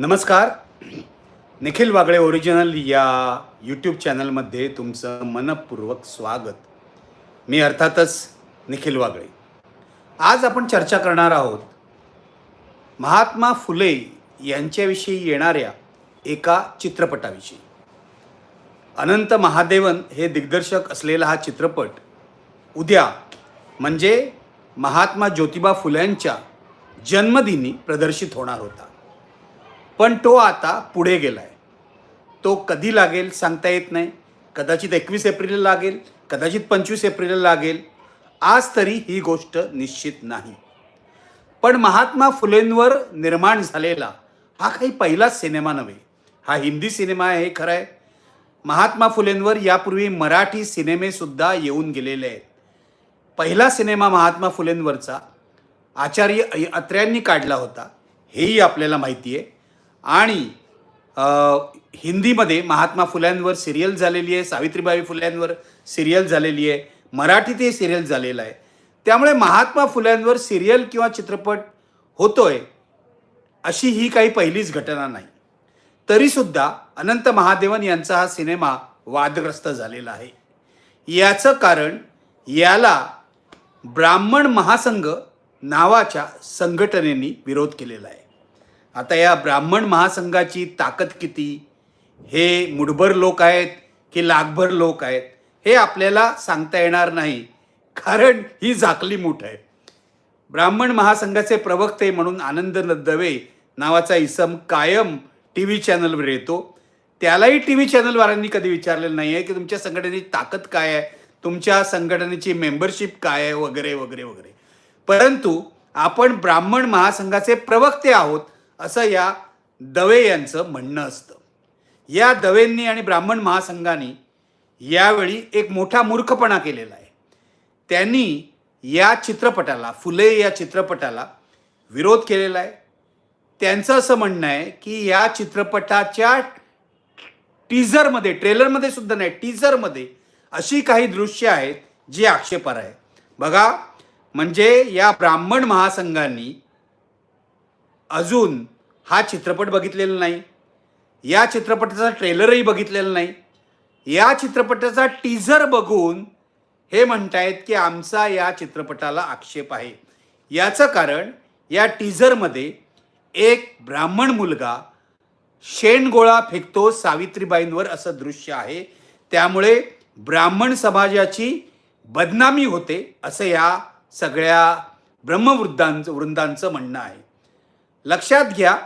नमस्कार. निखिल वागळे ओरिजिनल या यूट्यूब चॅनलमध्ये तुमचं मनपूर्वक स्वागत. मी अर्थातच निखिल वागळे. आज आपण चर्चा करणार आहोत महात्मा फुले यांच्याविषयी येणाऱ्या एका चित्रपटाविषयी. अनंत महादेवन हे दिग्दर्शक असलेला हा चित्रपट उद्या म्हणजे महात्मा ज्योतिबा फुल्यांच्या जन्मदिनी प्रदर्शित होणार होता. पण तो आता पुढे गेला आहे तो कधी लागेल सांगता येत नाही. कदाचित एकवीस एप्रिलला लागेल कदाचित पंचवीस एप्रिलला लागेल. आज तरी ही गोष्ट निश्चित नाही. पण महात्मा फुलेंवर निर्माण झालेला हा काही पहिलाच सिनेमा नव्हे. हा हिंदी सिनेमा आहे हे खरं आहे. महात्मा फुलेंवर यापूर्वी मराठी सिनेमेसुद्धा येऊन गेलेले आहेत. पहिला सिनेमा महात्मा फुलेंवरचा आचार्य अय- अत्र्यांनी काढला होता. हेही आपल्याला माहिती आहे. आणि हिंदीमध्ये महात्मा फुल्यांवर सिरियल झालेली आहे सावित्रीबाई फुल्यांवर सिरियल झालेली आहे मराठीतही सिरियल झालेलं आहे. त्यामुळे महात्मा फुल्यांवर सिरियल किंवा चित्रपट होतोय अशी ही काही पहिलीच घटना नाही. तरीसुद्धा अनंत महादेवन यांचा हा सिनेमा वादग्रस्त झालेला आहे. याचं कारण याला ब्राह्मण महासंघ नावाच्या संघटनेनी विरोध केलेला आहे. आता या ब्राह्मण महासंघाची ताकद किती? हे मुठभर लोक आहेत की लाखभर लोक आहेत? हे आपल्याला सांगता येणार नाही. कारण ही झाकली मूठ आहे. ब्राह्मण महासंघाचे प्रवक्ते म्हणून आनंद दवे नावाचा इसम कायम टी व्ही चॅनलवर येतो. त्यालाही टी व्ही चॅनलवाल्यांनी कधी विचारलेलं नाही आहे की तुमच्या संघटनेची ताकद काय आहे? तुमच्या संघटनेची मेंबरशिप काय आहे? वगैरे वगैरे वगैरे. परंतु आपण ब्राह्मण महासंघाचे प्रवक्ते आहोत. असं या दवे यांचं म्हणणं असतं. या दवेंनी आणि ब्राह्मण महासंघाने यावेळी एक मोठा मूर्खपणा केलेला आहे. त्यांनी या चित्रपटाला फुले या चित्रपटाला विरोध केलेला आहे. त्यांचं असं म्हणणं आहे की या चित्रपटाच्या टीझरमध्ये ट्रेलरमध्ये सुद्धा नाही टीझरमध्ये अशी काही दृश्य आहेत जी आक्षेपार आहे बघा म्हणजे या ब्राह्मण महासंघांनी अजून हा चित्रपट बघितलेला नाही. या चित्रपटाचा ट्रेलरही बघितलेला नाही. या चित्रपटाचा टीझर बघून हे म्हणतायत की आमचा या चित्रपटाला आक्षेप आहे. याचं कारण या टीझरमध्ये एक ब्राह्मण मुलगा शेणगोळा फेकतो सावित्रीबाईंवर असं दृश्य आहे. त्यामुळे ब्राह्मण समाजाची बदनामी होते असं या सगळ्या ब्रह्मवृद्धांचं वृंदांचं म्हणणं आहे. लक्षात घ्या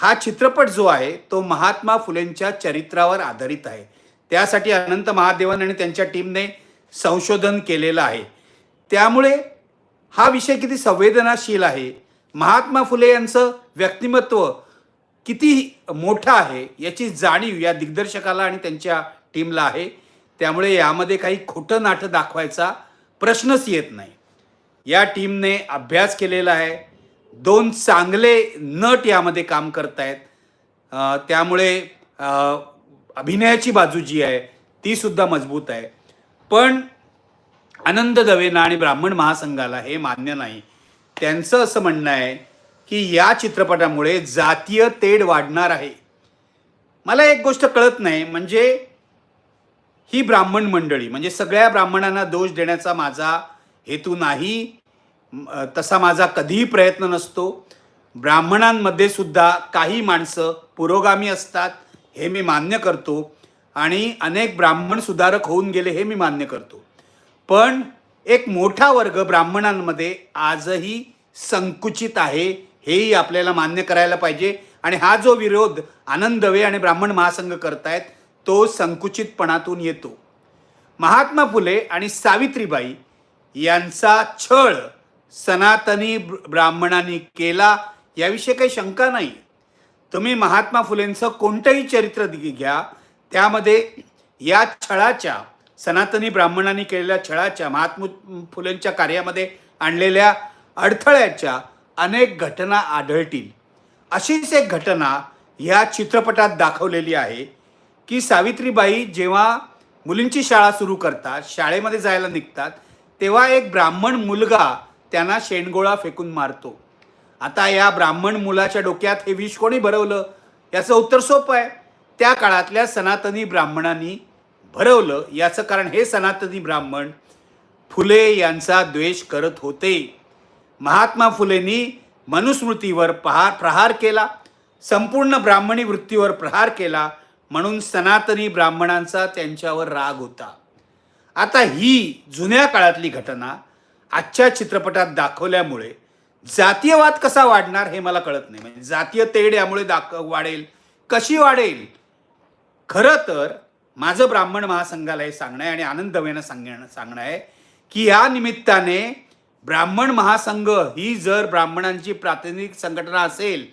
हा चित्रपट जो आहे तो महात्मा फुलेंच्या चरित्रावर आधारित आहे. त्यासाठी अनंत महादेवन आणि त्यांच्या टीमने संशोधन केलेलं आहे. त्यामुळे हा विषय किती संवेदनाशील आहे. महात्मा फुले यांचं व्यक्तिमत्व किती मोठं आहे याची जाणीव या दिग्दर्शकाला आणि त्यांच्या टीमला आहे. त्यामुळे यामध्ये काही खोटं नाटं दाखवायचा प्रश्नच येत नाही. या टीमने अभ्यास केलेला आहे. दोन चांगले नट यामध्ये काम करतायत. त्यामुळे अभिनयाची बाजू जी आहे ती सुद्धा मजबूत आहे. पण आनंद दवेना आणि ब्राह्मण महासंघाला हे मान्य नाही. त्यांचं असं म्हणणं आहे की या चित्रपटामुळे जातीय तेढ वाढणार आहे. मला एक गोष्ट कळत नाही म्हणजे ही ब्राह्मण मंडळी म्हणजे सगळ्या ब्राह्मणांना दोष देण्याचा माझा हेतू नाही. तसा माझा कधीही प्रयत्न नसतो. ब्राह्मणांमध्ये सुद्धा काही माणसं पुरोगामी असतात हे मी मान्य करतो. आणि अनेक ब्राह्मण सुधारक होऊन गेले हे मी मान्य करतो. पण एक मोठा वर्ग ब्राह्मणांमध्ये आजही संकुचित आहे हेही आपल्याला मान्य करायला पाहिजे. आणि हा जो विरोध आनंद दवे आणि ब्राह्मण महासंघ करतायत तो संकुचितपणातून येतो. महात्मा फुले आणि सावित्रीबाई यांचा छळ सनातनी ब्र- ब्राह्मणांनी केला याविषयी काही शंका नाही. तुम्ही महात्मा फुलेंचं कोणतंही चरित्र घ्या. त्यामध्ये या छळाच्या सनातनी ब्राह्मणांनी केलेल्या छळाच्या महात्मा फुलेंच्या कार्यामध्ये आणलेल्या अडथळ्याच्या अनेक घटना आढळतील. अशीच एक घटना ह्या चित्रपटात दाखवलेली आहे की सावित्रीबाई जेव्हा मुलींची शाळा सुरू करतात शाळेमध्ये जायला निघतात तेव्हा एक ब्राह्मण मुलगा त्यांना शेणगोळा फेकून मारतो. आता या ब्राह्मण मुलाच्या डोक्यात हे विष कोणी भरवलं? याचं उत्तर सोपं आहे. त्या काळातल्या सनातनी ब्राह्मणांनी भरवलं. याचं कारण हे सनातनी ब्राह्मण फुले यांचा द्वेष करत होते. महात्मा फुलेंनी मनुस्मृतीवर पहार प्रहार केला. संपूर्ण ब्राह्मणी वृत्तीवर प्रहार केला. म्हणून सनातनी ब्राह्मणांचा त्यांच्यावर राग होता. आता ही जुन्या काळातली घटना आजच्या चित्रपटात दाखवल्यामुळे जातीयवाद कसा वाढणार हे मला कळत नाही. म्हणजे जातीय तेढ यामुळे दाख वाढेल. कशी वाढेल? खरं तर माझं ब्राह्मण महासंघाला हे सांगणं आहे आणि आनंद दवेनं सांगणं सांगणं आहे की या निमित्ताने ब्राह्मण महासंघ ही जर ब्राह्मणांची प्रातिनिधिक संघटना असेल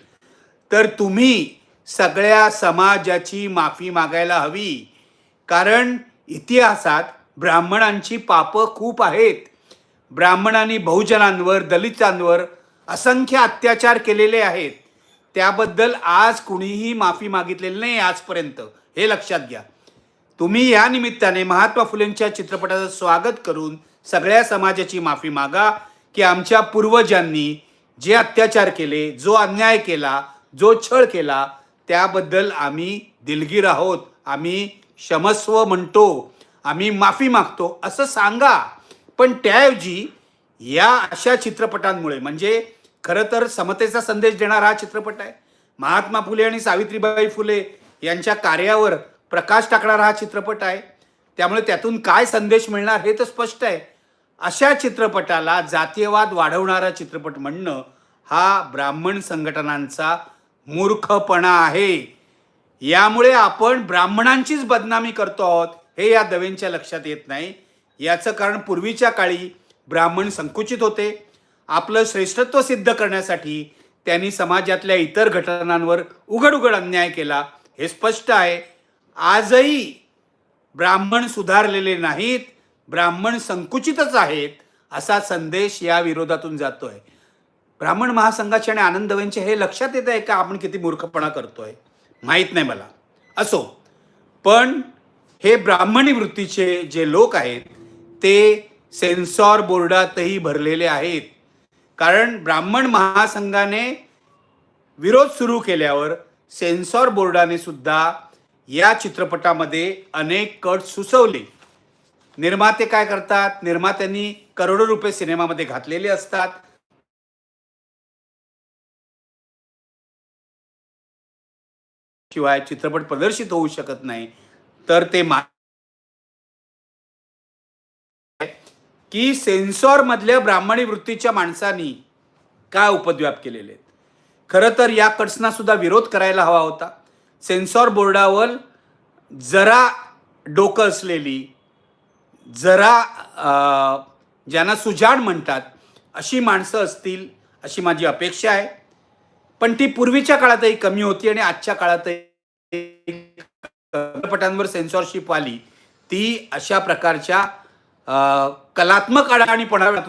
तर तुम्ही सगळ्या समाजाची माफी मागायला हवी. कारण इतिहासात ब्राह्मणांची पापं खूप आहेत. ब्राह्मणांनी बहुजनांवर दलितांवर असंख्य अत्याचार केलेले आहेत. त्याबद्दल आज कुणीही माफी मागितलेली नाही आजपर्यंत. हे लक्षात घ्या. तुम्ही या निमित्ताने महात्मा फुलेंच्या चित्रपटाचं स्वागत करून सगळ्या समाजाची माफी मागा की आमच्या पूर्वजांनी जे अत्याचार केले जो अन्याय केला जो छळ केला त्याबद्दल आम्ही दिलगीर आहोत. आम्ही क्षमस्व म्हणतो. आम्ही माफी मागतो. असं सांगा. पण त्याऐवजी या अशा चित्रपटांमुळे म्हणजे खरं तर समतेचा संदेश देणारा हा चित्रपट आहे. महात्मा फुले आणि सावित्रीबाई फुले यांच्या कार्यावर प्रकाश टाकणारा हा चित्रपट आहे. त्यामुळे त्यातून काय संदेश मिळणार हे तर स्पष्ट आहे. अशा चित्रपटाला जातीयवाद वाढवणारा चित्रपट म्हणणं हा ब्राह्मण संघटनांचा मूर्खपणा आहे. यामुळे आपण ब्राह्मणांचीच बदनामी करतो आहोत हे या दवेंच्या लक्षात येत नाही. याचं कारण पूर्वीच्या काळी ब्राह्मण संकुचित होते. आपलं श्रेष्ठत्व सिद्ध करण्यासाठी त्यांनी समाजातल्या इतर घटनांवर उघड उघड अन्याय केला. हे स्पष्ट आहे. आजही ब्राह्मण सुधारलेले नाहीत. ब्राह्मण संकुचितच आहेत असा संदेश या विरोधातून जातोय. ब्राह्मण महासंघाचे आणि आनंदवेंचे हे लक्षात येत आहे का? आपण किती मूर्खपणा करतोय? माहीत नाही मला. असो. पण हे ब्राह्मणी वृत्तीचे जे लोक आहेत ते सेन्सॉर बोर्डातही भरलेले आहेत. कारण ब्राह्मण महासंघाने विरोध सुरू केल्यावर सेन्सॉर बोर्डाने सुद्धा या चित्रपटामध्ये अनेक कट सुचवले. निर्माते काय करतात? निर्मात्यांनी करोडो रुपये सिनेमामध्ये घातलेले असतात. शिवाय चित्रपट प्रदर्शित होऊ शकत नाही. तर ते की सेन्सॉर मधल्या ब्राह्मणी वृत्तीच्या माणसांनी काय उपद्व्याप केलेले आहेत? खरं तर या सुद्धा विरोध करायला हवा होता. सेन्सॉर बोर्डावर जरा डोकं असलेली जरा ज्यांना सुजाण म्हणतात अशी माणसं असतील अशी माझी अपेक्षा आहे. पण ती पूर्वीच्या काळातही कमी होती आणि आजच्या काळातही चित्रपटांवर सेन्सॉरशिप आली ती अशा प्रकारच्या कलात्मक अडाणीपणातून